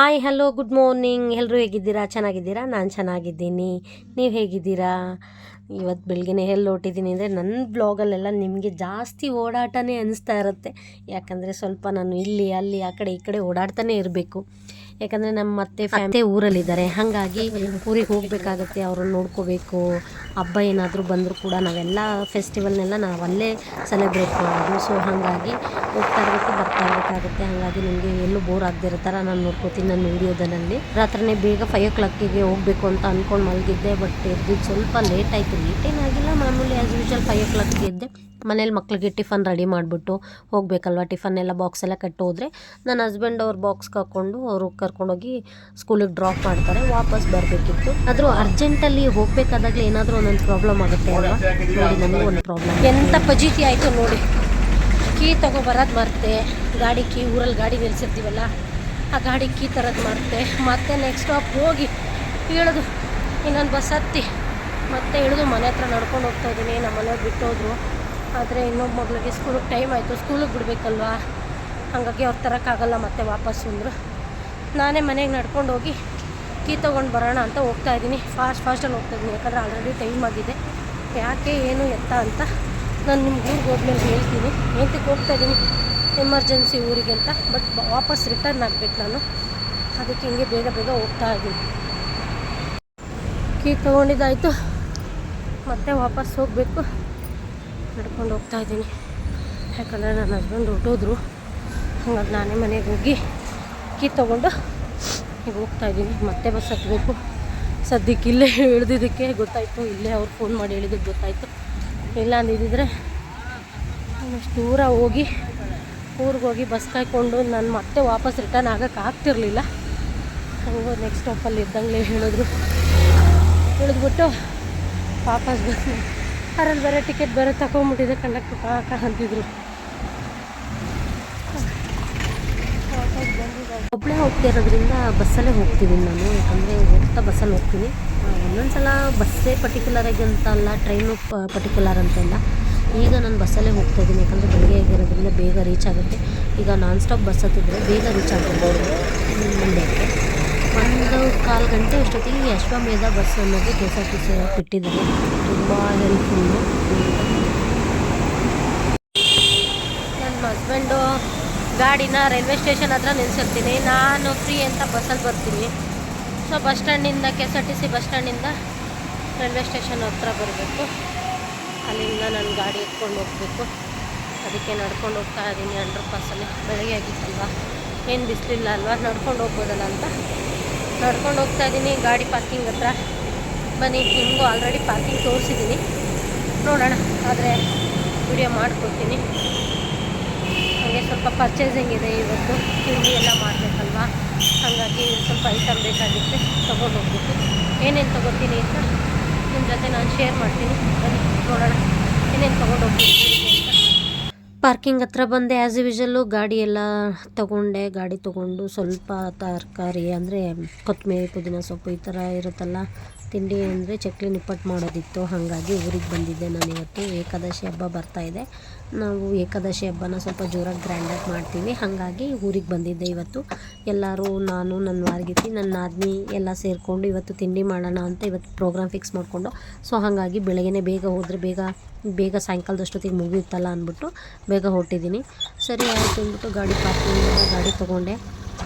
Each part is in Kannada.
ಹಾಯ್ ಹಲೋ ಗುಡ್ ಮಾರ್ನಿಂಗ್ ಎಲ್ಲರೂ ಹೇಗಿದ್ದೀರಾ? ಚೆನ್ನಾಗಿದ್ದೀರಾ? ನಾನು ಚೆನ್ನಾಗಿದ್ದೀನಿ. ನೀವು ಹೇಗಿದ್ದೀರಾ? ಇವತ್ತು ಬೆಳಗ್ಗೆನೇ ಎಲ್ಲಿ ಹೊಟ್ಟಿದ್ದೀನಿ ಅಂದರೆ ನನ್ನ ಬ್ಲಾಗಲ್ಲೆಲ್ಲ ನಿಮಗೆ ಜಾಸ್ತಿ ಓಡಾಟನೇ ಅನಿಸ್ತಾ ಇರುತ್ತೆ. ಯಾಕಂದರೆ ಸ್ವಲ್ಪ ನಾನು ಇಲ್ಲಿ, ಅಲ್ಲಿ, ಆ ಕಡೆ, ಈ ಕಡೆ ಓಡಾಡ್ತಾನೆ ಇರಬೇಕು. ಯಾಕಂದರೆ ನಮ್ಮ ಮತ್ತೆ ಅತ್ತೆ ಊರಲ್ಲಿದ್ದಾರೆ. ಹಾಗಾಗಿ ಊರಿಗೆ ಹೋಗಬೇಕಾಗತ್ತೆ, ಅವ್ರನ್ನ ನೋಡ್ಕೋಬೇಕು. ಹಬ್ಬ ಏನಾದರೂ ಬಂದರೂ ಕೂಡ ನಾವೆಲ್ಲ ಫೆಸ್ಟಿವಲ್ನೆಲ್ಲ ನಾವು ಅಲ್ಲೇ ಸೆಲೆಬ್ರೇಟ್ ಮಾಡೋದು. ಸೊ ಹಾಗಾಗಿ ಹೋಗ್ತಾ ಇರಬೇಕು, ಬರ್ತಾ ಇರಬೇಕಾಗುತ್ತೆ. ಹಾಗಾಗಿ ನಿಮಗೆ ಎಲ್ಲೂ ಬೋರ್ ಆಗದಿರೋ ಥರ ನಾನು ನೋಡ್ಕೋತೀನಿ ನನ್ನ ವೀಡಿಯೋದಲ್ಲಿ ರಾತ್ರಿನೇ ಬೇಗ ಫೈವ್ ಓ ಕ್ಲಾಕಿಗೆ ಹೋಗಬೇಕು ಅಂತ ಅಂದ್ಕೊಂಡು ಮಲಗಿದ್ದೆ ಬಟ್ ಎದ್ದು ಸ್ವಲ್ಪ ಲೇಟ್ ಆಯಿತು. ಲೇಟ್ ಏನಾಗಿಲ್ಲ ಮಾಮೂಲಿ ಆ್ಯಸ್ ಯೂಶಲ್ ಫೈವ್ ಓ ಕ್ಲಾಕಿಗೆ ಎದ್ದೆ. ಮನೇಲಿ ಮಕ್ಳಿಗೆ ಟಿಫನ್ ರೆಡಿ ಮಾಡಿಬಿಟ್ಟು ಹೋಗಬೇಕಲ್ವ? ಟಿಫನ್ ಎಲ್ಲ ಬಾಕ್ಸ್ ಎಲ್ಲ ಕಟ್ಟು ಹೋದರೆ ನನ್ನ ಹಸ್ಬೆಂಡ್ ಅವ್ರ ಬಾಕ್ಸ್ ಹಾಕ್ಕೊಂಡು ಅವರು ಕರ್ಕೊಂಡೋಗಿ ಸ್ಕೂಲಿಗೆ ಡ್ರಾಪ್ ಮಾಡ್ತಾರೆ, ವಾಪಸ್ ಬರಬೇಕಿತ್ತು. ಆದರೂ ಅರ್ಜೆಂಟಲ್ಲಿ ಹೋಗಬೇಕಾದಾಗಲೇ ಏನಾದರೂ ಒಂದೊಂದು ಪ್ರಾಬ್ಲಮ್ ಆಗುತ್ತೆ ಅಲ್ವಾ? ನೋಡಿ, ನನಗೂ ಒಂದು ಪ್ರಾಬ್ಲಮ್ ಎಂಥ ಪಜೀತಿ ಆಯಿತು ನೋಡಿ. ಕೀ ತೊಗೊಬರೋದು ಮರ್ತೆ. ಗಾಡಿ ಕೀ ಊರಲ್ಲಿ ಗಾಡಿ ನಿಲ್ಸಿರ್ತೀವಲ್ಲ, ಆ ಗಾಡಿ ಕೀ ತರೋದು ಮರ್ತೆ. ಮತ್ತೆ ನೆಕ್ಸ್ಟ್ ಸ್ಟಾಪ್ ಹೋಗಿ ಇಳಿದು ಇನ್ನೊಂದು ಬಸ್ ಹತ್ತಿ. ಮತ್ತೆ ಇಳಿದು ಮನೆ ಹತ್ರ ನಡ್ಕೊಂಡು ಹೋಗ್ತಾ ಇದ್ದೀನಿ ನಮ್ಮ ಮನೆಯವ್ರು ಬಿಟ್ಟೋದ್ರು. ಆದರೆ ಇನ್ನೊಬ್ಬ ಮಗಳಿಗೆ ಸ್ಕೂಲಿಗೆ ಟೈಮ್ ಆಯಿತು. ಸ್ಕೂಲಿಗೆ ಬಿಡಬೇಕಲ್ವಾ? ಹಾಗಾಗಿ ಅವ್ರು ತರೋಕ್ಕಾಗಲ್ಲ ಮತ್ತೆ ವಾಪಸ್ಸು ಅಂದರು. ನಾನೇ ಮನೆಗೆ ನಡ್ಕೊಂಡು ಹೋಗಿ ಕೀ ತೊಗೊಂಡು ಬರೋಣ ಅಂತ ಹೋಗ್ತಾ ಇದ್ದೀನಿ. ಫಾಸ್ಟ್ ಫಾಸ್ಟಲ್ಲಿ ಹೋಗ್ತಾ ಇದ್ದೀನಿ. ಯಾಕಂದರೆ ಆಲ್ರೆಡಿ ಟೈಮ್ ಆಗಿದೆ. ಯಾಕೆ, ಏನು ಎತ್ತ ಅಂತ ನಾನು ನಿಮ್ಮ ಊರಿಗೆ ಹೋದ್ಮೇಲೆ ಹೇಳ್ತೀನಿ. ಎಂತಕ್ಕೆ ಹೋಗ್ತಾ ಇದ್ದೀನಿ. ಎಮರ್ಜೆನ್ಸಿ ಊರಿಗೆ ಅಂತ. ಬಟ್ ವಾಪಸ್ ರಿಟರ್ನ್ ಆಗಬೇಕು ನಾನು. ಅದಕ್ಕೆ ಹಿಂಗೆ ಬೇಗ ಬೇಗ ಹೋಗ್ತಾ ಇದ್ದೀನಿ. ಕೀ ತೊಗೊಂಡಿದ್ದಾಯಿತು. ಮತ್ತೆ ವಾಪಸ್ ಹೋಗಬೇಕು. ನಡ್ಕೊಂಡು ಹೋಗ್ತಾ ಇದ್ದೀನಿ. ಯಾಕಂದರೆ ನನ್ನ ಹಸ್ಬೆಂಡ್ ಹೊರಟೋದ್ರು. ಹಂಗಾಗಿ ನಾನೇ ಮನೆಗೆ ಹೋಗಿ ಕೀ ತೊಗೊಂಡು ಈಗ ಹೋಗ್ತಾ ಇದ್ದೀನಿ. ಮತ್ತೆ ಬಸ್ ಹತ್ತಬೇಕು ಸದ್ಯಕ್ಕೆ ಇಲ್ಲೇ ಇಳಿದಿದ್ದಕ್ಕೆ ಗೊತ್ತಾಯಿತು. ಇಲ್ಲೇ ಅವ್ರು ಫೋನ್ ಮಾಡಿ ಹೇಳಿದ್ದಕ್ಕೆ ಗೊತ್ತಾಯಿತು. ಇಲ್ಲ ಅಂದಿದ್ದರೆ ಅಷ್ಟು ದೂರ ಹೋಗಿ ಊರಿಗೆ ಹೋಗಿ ಬಸ್ ಕಾಯ್ಕೊಂಡು ನಾನು ಮತ್ತೆ ವಾಪಸ್ ರಿಟರ್ನ್ ಆಗೋಕ್ಕೆ ಆಗ್ತಿರ್ಲಿಲ್ಲ. ಹಂಗೋ ನೆಕ್ಸ್ಟ್ ಸ್ಟಾಪಲ್ಲಿ ಇದ್ದಂಗೆ ಹೇಳಿದ್ರು. ಇಳಿದ್ಬಿಟ್ಟು ವಾಪಸ್ ಬಸ್ ಅದ್ರಲ್ಲಿ ಬೇರೆ ಟಿಕೆಟ್ ಬೇರೆ ತಗೊಂಬಿಟ್ಟಿದೆ ಕಂಡಕ್ಟರ್ ಪಾಕ ಅಂತಿದ್ರು. ಒಬ್ಬಳೇ ಹೋಗ್ತಿರೋದ್ರಿಂದ ಬಸ್ಸಲ್ಲೇ ಹೋಗ್ತೀನಿ ನಾನು, ಯಾಕಂದರೆ ಹೋಗ್ತಾ ಬಸ್ಸಲ್ಲಿ ಹೋಗ್ತೀನಿ. ಒಂದೊಂದು ಸಲ ಬಸ್ಸೇ ಪರ್ಟಿಕ್ಯುಲರಾಗಿ ಅಂತ ಅಲ್ಲ ಟ್ರೈನು ಪರ್ಟಿಕ್ಯುಲರ್ ಅಂತಲ್ಲ ಈಗ ನಾನು ಬಸ್ಸಲ್ಲೇ ಹೋಗ್ತಾ ಇದ್ದೀನಿ, ಯಾಕಂದರೆ ಬೆಳಗ್ಗೆ ಆಗಿರೋದ್ರಿಂದ ಬೇಗ ರೀಚ್ ಆಗುತ್ತೆ. ಈಗ ನಾನ್ ಸ್ಟಾಪ್ ಬಸ್ ಹತ್ತಿದ್ರೆ ಬೇಗ ರೀಚ್ ಆಗ್ಬೋದು ಮಂಡ್ಯಕ್ಕೆ ಒಂದು ಕಾಲು ಗಂಟೆ ಅಷ್ಟೊತ್ತಿಗೆ ಅಶ್ವಮೇಧ ಬಸ್ ಅನ್ನೋದು K S R T C ಬಿಟ್ಟಿದ್ದಾರೆ ನನ್ನ ಹಸ್ಬೆಂಡು ಗಾಡಿನ ರೈಲ್ವೆ ಸ್ಟೇಷನ್ ಹತ್ರ ನಿಲ್ಸಿರ್ತೀನಿ. ನಾನು ಫ್ರೀ ಅಂತ ಬಸ್ಸಲ್ಲಿ ಬರ್ತೀನಿ. So bus ಸ್ಟ್ಯಾಂಡಿಂದ K S R T C bus ಸ್ಟ್ಯಾಂಡಿಂದ railway station ಹತ್ರ ಬರಬೇಕು. ಅಲ್ಲಿಂದ ನಾನು ಗಾಡಿ ಎತ್ಕೊಂಡು ಹೋಗಬೇಕು. ಅದಕ್ಕೆ ನಡ್ಕೊಂಡು ಹೋಗ್ತಾ ಇದ್ದೀನಿ ಅಂಡ್ರ ಪಾಸಲ್ಲಿ ಬೆಳಗ್ಗೆ ಆಗಿತ್ತಲ್ವ? ಏನು ಬಿಸಿಲಿಲ್ಲ ಅಲ್ವಾ? ನಡ್ಕೊಂಡು ಹೋಗ್ಬೋದಲ್ಲ ಅಂತ. ನಡ್ಕೊಂಡು ಹೋಗ್ತಾ ಇದ್ದೀನಿ ಗಾಡಿ ಪಾರ್ಕಿಂಗ್ ಹತ್ರ. ಬನ್ನಿ ನಿಮಗೂ ಆಲ್ರೆಡಿ ಪಾರ್ಕಿಂಗ್ ತೋರಿಸಿದ್ದೀನಿ ನೋಡೋಣ, ಆದರೆ ವಿಡಿಯೋ ಮಾಡ್ಕೊಡ್ತೀನಿ. ಹಾಗೆ ಸ್ವಲ್ಪ ಪರ್ಚೇಸಿಂಗ್ ಇದೆ ಇವತ್ತು. ತಿಂಡಿ ಎಲ್ಲ ಮಾಡಬೇಕಲ್ವಾ? ಹಾಗಾಗಿ ಸ್ವಲ್ಪ ಐಟಮ್ ಬೇಕಾಗಿತ್ತು, ತೊಗೊಂಡು ಹೋಗ್ಬೇಕು. ಏನೇನು ತೊಗೋತೀನಿ ಅಂತ ನಿಮ್ಮ ಜೊತೆ ನಾನು ಶೇರ್ ಮಾಡ್ತೀನಿ. ಬನ್ನಿ, ನೋಡೋಣ. ಏನೇನು ತೊಗೊಂಡು ಹೋಗ್ತೀನಿ ಪಾರ್ಕಿಂಗ್ ಹತ್ರ ಬಂದೆ ಆ್ಯಸ್ ಯೂಶಲ್ಲು ಗಾಡಿ ಎಲ್ಲ ತೊಗೊಂಡೆ. ಗಾಡಿ ತೊಗೊಂಡು ಸ್ವಲ್ಪ ತರಕಾರಿ ಅಂದರೆ ಕೊತ್ತಂಬರಿ, ಪುದೀನ ಸೊಪ್ಪು ಈ ಥರ ಇರುತ್ತಲ್ಲ ತಿಂಡಿ ಅಂದರೆ ಚಕ್ಲಿ ನಿಪ್ಪಟ್ಟು ಮಾಡೋದಿತ್ತು. ಹಾಗಾಗಿ ಊರಿಗೆ ಬಂದಿದ್ದೆ ನಾನು ಇವತ್ತು. ಏಕಾದಶಿ ಹಬ್ಬ ಬರ್ತಾ ಇದೆ. ನಾವು ಏಕಾದಶಿ ಹಬ್ಬನ ಸ್ವಲ್ಪ ಜೋರಾಗಿ ಗ್ರ್ಯಾಂಡಾಗಿ ಮಾಡ್ತೀವಿ. ಹಾಗಾಗಿ ಊರಿಗೆ ಬಂದಿದ್ದೆ ಇವತ್ತು. ಎಲ್ಲರೂ, ನಾನು, ನನ್ನ ವಾರ್ಗಿತಿ ನನ್ನ ನಾದಿನಿ ಎಲ್ಲ ಸೇರಿಕೊಂಡು ಇವತ್ತು ತಿಂಡಿ ಮಾಡೋಣ ಅಂತ ಇವತ್ತು ಪ್ರೋಗ್ರಾಮ್ ಫಿಕ್ಸ್ ಮಾಡಿಕೊಂಡು. ಸೊ ಹಾಗಾಗಿ ಬೆಳಗ್ಗೆನೇ ಬೇಗ ಹೋದರೆ ಬೇಗ ಬೇಗ ಸಾಯಂಕಾಲದಷ್ಟೊತ್ತಿಗೆ ಮುಗಿಯುತ್ತಲ್ಲ ಅಂದ್ಬಿಟ್ಟು ಬೇಗ ಹೊರಟಿದ್ದೀನಿ. ಸರಿ, ಆಯಿತು ಅಂದ್ಬಿಟ್ಟು ಗಾಡಿ ಪಾರ್ಕಿಂಗ್ ಗಾಡಿ ತೊಗೊಂಡೆ.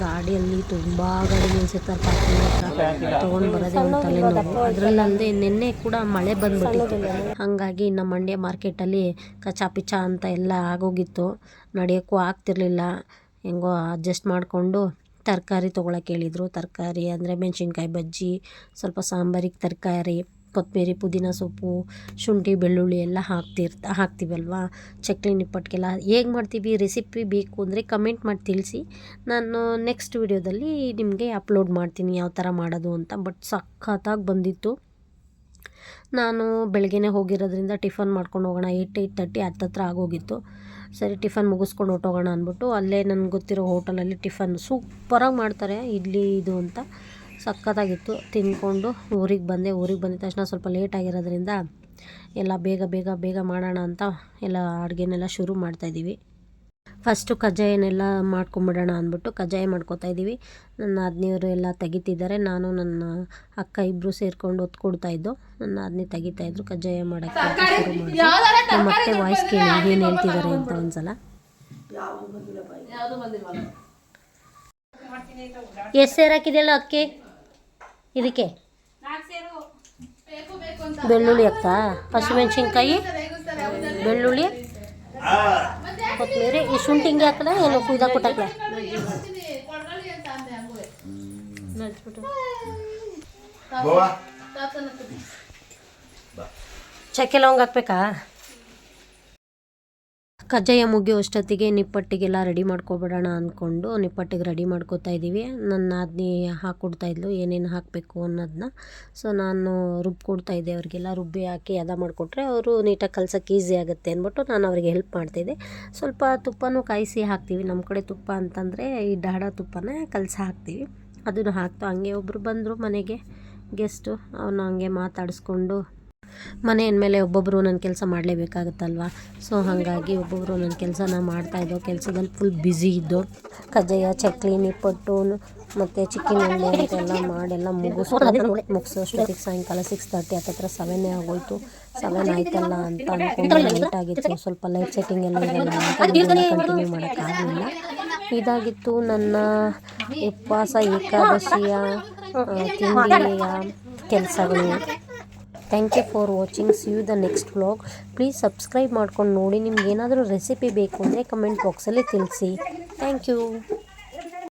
ಗಾಡಿಯಲ್ಲಿ ತುಂಬ ಗಾಡಿ ನಿಲ್ಸಿರ್ತಾರೆ ಪಾರ್ಕಿಂಗ್ ಹತ್ರ. ತೊಗೊಂಡು ಬರೋದೇ ಒಂದು ತಲೆನೋವು. ಅದರಲ್ಲದೆ ನಿನ್ನೆ ಕೂಡ ಮಳೆ ಬಂದ್ಬಿಟ್ಟಿತ್ತು. ಹಾಗಾಗಿ ನಮ್ಮ ಮಂಡ್ಯ ಮಾರ್ಕೆಟಲ್ಲಿ ಕಚಾ ಪಿಚಾ ಅಂತ ಎಲ್ಲ ಆಗೋಗಿತ್ತು. ನಡೆಯೋಕ್ಕೂ ಆಗ್ತಿರ್ಲಿಲ್ಲ. ಹೆಂಗೋ ಅಡ್ಜಸ್ಟ್ ಮಾಡಿಕೊಂಡು ತರಕಾರಿ ತೊಗೊಳಕ್ಕೆ ಹೇಳಿದರು. ತರಕಾರಿ ಅಂದರೆ ಮೆಣಸಿನ್ಕಾಯಿ ಬಜ್ಜಿ, ಸ್ವಲ್ಪ ಸಾಂಬಾರಿಗೆ ತರಕಾರಿ. ಕೊತ್ತಂಬರಿ, ಪುದೀನ ಸೊಪ್ಪು, ಶುಂಠಿ, ಬೆಳ್ಳುಳ್ಳಿ ಎಲ್ಲ ಹಾಕ್ತಿರ್ತ ಹಾಕ್ತೀವಲ್ವಾ? ಚಕ್ಲಿ ನಿಪ್ಪಟ್ಟಿಗೆಲ್ಲ ಹೇಗೆ ಮಾಡ್ತೀವಿ? ರೆಸಿಪಿ ಬೇಕು ಅಂದರೆ ಕಮೆಂಟ್ ಮಾಡಿ ತಿಳಿಸಿ. ನಾನು ನೆಕ್ಸ್ಟ್ ವಿಡಿಯೋದಲ್ಲಿ ನಿಮಗೆ ಅಪ್ಲೋಡ್ ಮಾಡ್ತೀನಿ ಯಾವ ಥರ ಮಾಡೋದು ಅಂತ ಬಟ್ ಸಖತ್ತಾಗಿ ಬಂದಿತ್ತು. ನಾನು ಬೆಳಗ್ಗೆನೇ ಹೋಗಿರೋದ್ರಿಂದ ಟಿಫನ್ ಮಾಡ್ಕೊಂಡು ಹೋಗೋಣ ಏಯ್ಟ್ ಏಯ್ಟ್ ತರ್ಟಿ ಹತ್ತತ್ರ ಆಗೋಗಿತ್ತು. ಸರಿ, ಟಿಫನ್ ಮುಗಿಸ್ಕೊಂಡು ಹೊಟ್ಟೋಗೋಣ ಅಂದ್ಬಿಟ್ಟು ಅಲ್ಲೇ ನನಗೆ ಗೊತ್ತಿರೋ ಹೋಟೆಲಲ್ಲಿ ಟಿಫನ್ ಸೂಪರಾಗಿ ಮಾಡ್ತಾರೆ, ಇಡ್ಲಿ ಇದು ಅಂತ. ಸಖತ್ತಾಗಿತ್ತು ತಿಂದ್ಕೊಂಡು ಊರಿಗೆ ಬಂದೆ. ಊರಿಗೆ ಬಂದ ತಕ್ಷಣ ಸ್ವಲ್ಪ ಲೇಟ್ ಆಗಿರೋದ್ರಿಂದ ಎಲ್ಲ ಬೇಗ ಬೇಗ ಬೇಗ ಮಾಡೋಣ ಅಂತ ಎಲ್ಲ ಅಡುಗೆನೆಲ್ಲ ಶುರು ಮಾಡ್ತಾಯಿದ್ದೀವಿ ಫಸ್ಟು ಕಜ್ಜಾಯನೆಲ್ಲ ಮಾಡ್ಕೊಂಬಿಡೋಣ ಅಂದ್ಬಿಟ್ಟು ಕಜ್ಜಾಯ ಮಾಡ್ಕೊತಾ ಇದ್ದೀವಿ. ನನ್ನ ಆದ್ನಿಯವರು ಎಲ್ಲ ತೆಗಿತಿದ್ದಾರೆ. ನಾನು ನನ್ನ ಅಕ್ಕ ಇಬ್ಬರು ಸೇರ್ಕೊಂಡು ಒತ್ತು ಕೊಡ್ತಾ ಇದ್ದು ನನ್ನ ಆದ್ನಿ ತೆಗಿತಾಯಿದ್ರು ಕಜ್ಜಾಯ ಮಾಡೋಕ್ಕೆ ಶುರು ಮಾಡಿದ್ರು. ನಮ್ಮ ಮತ್ತೆ ವಾಯ್ಸ್ ಕೇಳಿ ಏನು ಹೇಳ್ತಿದ್ದಾರೆ ಅಂತ ಒಂದ್ಸಲ. ಎಷ್ಟು ಸೇರಾಕಿದೆಯಲ್ಲ ಅಕ್ಕಿ? ಇದಕ್ಕೆ ಬೆಳ್ಳುಳ್ಳಿ ಹಾಕ್ತಾ ಹಸಿಮೆಣ್ಸಿನ್ಕಾಯಿ ಬೆಳ್ಳುಳ್ಳಿ? ಕೊತ್ತಂಬರಿ? ಈ ಶುಂಠಿ ಹಿಂಗೆ ಹಾಕಲ ಏನು ಕುಯ್ದ ಕೊಟ್ಟಾಕಲ? ಚಕ್ಕೆ ಲವಂಗ ಹಾಕ್ಬೇಕಾ? ಕಜ್ಜಾಯ ಮುಗಿಯೋ ಅಷ್ಟೊತ್ತಿಗೆ ನಿಪ್ಪಟ್ಟಿಗೆಲ್ಲ ರೆಡಿ ಮಾಡ್ಕೊಬಿಡೋಣ ಅಂದ್ಕೊಂಡು ನಿಪ್ಪಟ್ಟಿಗೆ ರೆಡಿ ಮಾಡ್ಕೋತಾ ಇದ್ದೀವಿ. ನನ್ನ ಹಾಕ್ಕೊಡ್ತಾ ಇದ್ಲು. ಏನೇನು ಹಾಕಬೇಕು ಅನ್ನೋದನ್ನ ಸೊ ನಾನು ರುಬ್ಕೊಡ್ತಾ ಇದ್ದೆ ಅವರಿಗೆಲ್ಲ. ರುಬ್ಬಿ ಹಾಕಿ ಅದ ಮಾಡಿಕೊಟ್ರೆ ಅವರು ನೀಟಾಗಿ ಕಲ್ಸೋಕ್ಕೆ ಈಸಿ ಆಗುತ್ತೆ ಅಂದ್ಬಿಟ್ಟು ನಾನು ಅವರಿಗೆ ಹೆಲ್ಪ್ ಮಾಡ್ತಿದ್ದೆ ಸ್ವಲ್ಪ ತುಪ್ಪನೂ ಕಾಯಿಸಿ ಹಾಕ್ತೀವಿ. ನಮ್ಮ ಕಡೆ ತುಪ್ಪ ಅಂತಂದರೆ ಈ ಡಾಡ ತುಪ್ಪನ ಕಲಸಿ ಹಾಕ್ತೀವಿ. ಅದನ್ನು ಹಾಕ್ತಾ ಹಂಗೆ ಒಬ್ಬರು ಬಂದರು ಮನೆಗೆ ಗೆಸ್ಟು. ಅವನ್ನ ಹಂಗೆ ಮಾತಾಡಿಸ್ಕೊಂಡು ಮನೆ ಅಂದಮೇಲೆ ಒಬ್ಬೊಬ್ಬರು ನನ್ನ ಕೆಲಸ ಮಾಡಲೇಬೇಕಾಗುತ್ತಲ್ವ? ಸೊ ಹಾಗಾಗಿ ಒಬ್ಬೊಬ್ಬರು ನನ್ನ ಕೆಲಸನ ಮಾಡ್ತಾಯಿದ್ದೋ ಕೆಲಸದಲ್ಲಿ ಫುಲ್ ಬ್ಯುಸಿ ಇದ್ದು ಕಜ್ಜಾಯ ಚಕ್ಲಿ ನಿಪ್ಪಟ್ಟು ಮತ್ತು ಚಿಕ್ಕಿನ ಉಂಡೆ ಅಂತೆಲ್ಲ ಮಾಡೆಲ್ಲ ಮುಗಿಸೋ ಮುಗಿಸೋ ಅಷ್ಟೊತ್ತಿಗೆ ಸಾಯಂಕಾಲ ಸಿಕ್ಸ್ ತರ್ಟಿ ಹತ್ತತ್ರ ಸೆವೆನ್ ಆಗೋಯ್ತು. ಸೆವೆನ್ ಆಯ್ತಲ್ಲ ಅಂತ ಅಂದ್ಕೊಂಡು ಲೇಟ್ ಆಗಿತ್ತು. ಸ್ವಲ್ಪ ಲೈಟ್ ಸೆಟ್ಟಿಂಗ್ ಎಲ್ಲ ಇರಲ್ಲ ಅಂತ ಕಂಟಿನ್ಯೂ ಮಾಡೋಕ್ಕಾಗಲಿಲ್ಲ. ಇದಾಗಿತ್ತು ನನ್ನ ಉಪವಾಸ ಏಕಾದಶಿಯ ತಿಂಡಿಯ ಕೆಲಸಗಳು. Thank you for watching see you the next vlog please subscribe ಮಾಡ್ಕೊಂಡು ನೋಡಿ ನಿಮ್ಗೆ ಏನಾದರೂ ರೆಸಿಪಿ ಬೇಕು ಅಂದರೆ ಕಮೆಂಟ್ ಬಾಕ್ಸಲ್ಲಿ ತಿಳಿಸಿ. Thank you